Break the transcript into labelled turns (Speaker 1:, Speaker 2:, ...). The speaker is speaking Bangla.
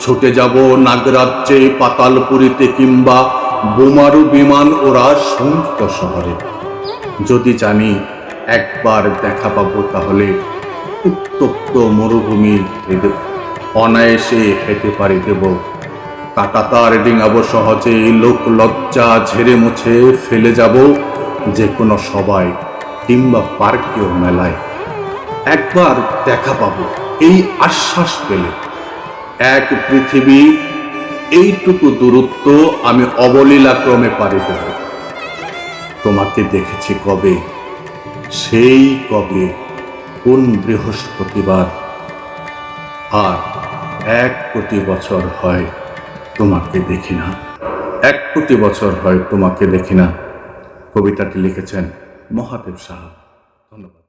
Speaker 1: ছুটে যাব নাগরাজ্যে পাতালপুরীতে কিংবা বোমারু বিমান ওরা সমস্ত শহরে। যদি জানি একবার দেখা পাবো তাহলে উত্তপ্ত মরুভূমি অনায়াসে হেঁটে পাড়ি দেব। কাটাতার ডিঙাবো সহজে, লোক লজ্জা ঝেড়ে মুছে ফেলে যাব যে কোনো সবাই কিংবা পার্কেও মেলায়। একবার দেখা পাবো, এই আশ্বাস পেলে এক পৃথিবী, এইটুকু দূরত্ব আমি অবলীলাক্রমে পাড়ি দেব। তোমাকে দেখেছি কবে? সেই কবে, কোন বৃহস্পতিবার? আর এক কোটি বছর হয় তোমাকে দেখি না। এক কোটি বছর হয় তোমাকে দেখি না। কবিতাটি লিখেছেন মহাদেব সাহা। ধন্যবাদ।